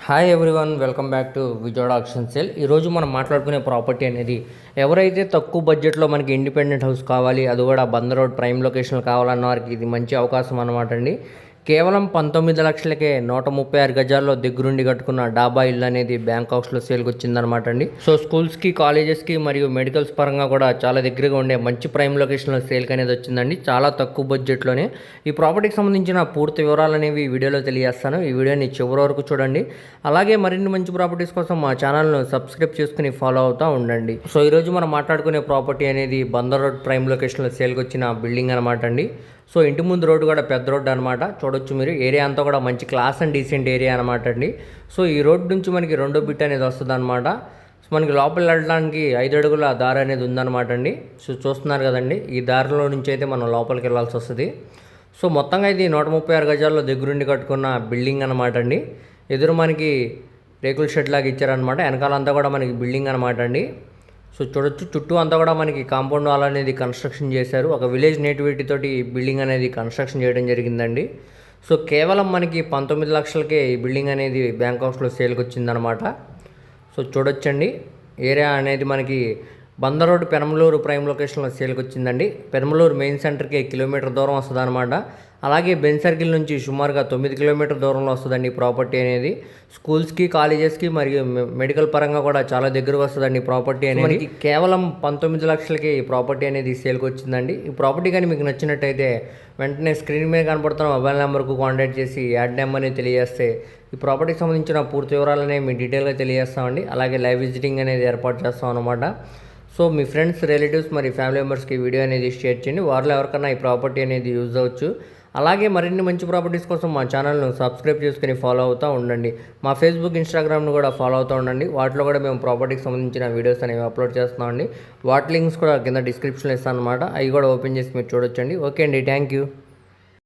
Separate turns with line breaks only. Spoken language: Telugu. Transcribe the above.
Hi everyone welcome back to Vijayawada auction sale ఈరోజు మనం మాట్లాడుకునే ప్రాపర్టీ అనేది ఎవరైతే తక్కువ బడ్జెట్లో మనకి ఇండిపెండెంట్ హౌస్ కావాలి అది కూడా బందర్ రోడ్ ప్రైమ్ లొకేషన్లో కావాలన్న వారికి ఇది మంచి అవకాశం అనమాట అండి. కేవలం పంతొమ్మిది లక్షలకే నూట ముప్పై ఆరు గజాల్లో దగ్గరుండి కట్టుకున్న డాబా ఇల్లు అనేది బ్యాంకాక్స్లో సేల్కి వచ్చిందనమాట అండి. సో స్కూల్స్కి కాలేజెస్కి మరియు మెడికల్స్ పరంగా కూడా చాలా దగ్గరగా ఉండే మంచి ప్రైమ్ లొకేషన్లో సేల్కి అనేది వచ్చిందండి. చాలా తక్కువ బడ్జెట్లోనే. ఈ ప్రాపర్టీకి సంబంధించిన పూర్తి వివరాలు అనేవి వీడియోలో తెలియజేస్తాను. ఈ వీడియోని చివరి వరకు చూడండి. అలాగే మరిన్ని మంచి ప్రాపర్టీస్ కోసం మా ఛానల్ను సబ్స్క్రైబ్ చేసుకుని ఫాలో అవుతూ ఉండండి. సో ఈరోజు మనం మాట్లాడుకునే ప్రాపర్టీ అనేది బందర్ రోడ్ ప్రైమ్ లొకేషన్లో సేల్కి వచ్చిన బిల్డింగ్ అనమాట అండి. సో ఇంటి ముందు రోడ్డు కూడా పెద్ద రోడ్డు అనమాట చూడొచ్చు మీరు. ఏరియా అంతా కూడా మంచి క్లాస్ అండ్ డీసెంట్ ఏరియా అనమాట అండి. సో ఈ రోడ్డు నుంచి మనకి రెండో బిట్ అనేది వస్తుంది అనమాట సో మనకి లోపల వెళ్ళడానికి ఐదు అడుగుల దారి అనేది ఉందన్నమాట అండి. సో చూస్తున్నారు కదండి ఈ దారిలో నుంచి అయితే మనం లోపలికి వెళ్ళాల్సి వస్తుంది. సో మొత్తంగా ఇది నూట ముప్పై ఆరు గజాల్లో దగ్గరుండి కట్టుకున్న బిల్డింగ్ అనమాట అండి. ఎదురు మనకి రేకుల షెడ్ లాగా ఇచ్చారనమాట వెనకాలంతా కూడా మనకి బిల్డింగ్ అనమాట అండి. సో చూడొచ్చు చుట్టూ అంతా కూడా మనకి కాంపౌండ్ వాల్ అనేది కన్స్ట్రక్షన్ చేశారు. ఒక విలేజ్ నేటివిటీ తోటి బిల్డింగ్ అనేది కన్స్ట్రక్షన్ చేయడం జరిగిందండి. సో కేవలం మనకి పంతొమ్మిది లక్షలకే ఈ బిల్డింగ్ అనేది బ్యాంకాక్స్లో సేల్కి వచ్చిందనమాట. సో చూడొచ్చండి ఏరియా అనేది మనకి బందర్ రోడ్ పెనమలూరు ప్రైమ్ లొకేషన్లో సేల్కి వచ్చిందండి. పెనమలూరు మెయిన్ సెంటర్కి కిలోమీటర్ దూరం వస్తుంది అనమాట అలాగే బెన్ సర్కిల్ నుంచి సుమారుగా తొమ్మిది కిలోమీటర్ దూరంలో వస్తుందండి ఈ ప్రాపర్టీ అనేది. స్కూల్స్కి కాలేజెస్కి మరియు మెడికల్ పరంగా కూడా చాలా దగ్గరకు వస్తుందండి ఈ ప్రాపర్టీ అనేది. కేవలం పంతొమ్మిది లక్షలకి ఈ ప్రాపర్టీ అనేది సేల్కి వచ్చిందండి. ఈ ప్రాపర్టీ కానీ మీకు నచ్చినట్టయితే వెంటనే స్క్రీన్ మీద కనపడుతున్న మొబైల్ నెంబర్కు కాంటాక్ట్ చేసి యాడ్ నెంబర్ని తెలియజేస్తే ఈ ప్రాపర్టీకి సంబంధించిన పూర్తి వివరాలనే మీ డీటెయిల్గా తెలియజేస్తామండి. అలాగే లైవ్ విజిటింగ్ అనేది ఏర్పాటు చేస్తాం అనమాట సో మీ ఫ్రెండ్స్ రిలేటివ్స్ మరి ఫ్యామిలీ మెంబర్స్కి ఈ వీడియో అనేది షేర్ చేయండి. వారిలో ఎవరికైనా ఈ ప్రాపర్టీ అనేది యూజ్ అవ్వచ్చు. అలాగే మరిన్ని మంచి ప్రాపర్టీస్ కోసం మా ఛానల్ను సబ్స్క్రైబ్ చేసుకుని ఫాలో అవుతూ ఉండండి. మా ఫేస్బుక్ ఇన్స్టాగ్రామ్ను కూడా ఫాలో అవుతూ ఉండండి. వాటిలో కూడా మేము ప్రాపర్టీకి సంబంధించిన వీడియోస్ అనేవి అప్లోడ్ చేస్తామండి వాటి లింక్స్ కూడా కింద డిస్క్రిప్షన్లో ఇస్తాను అనమాట అవి కూడా ఓపెన్ చేసి మీరు చూడొచ్చండి. ఓకే అండి. Thank you.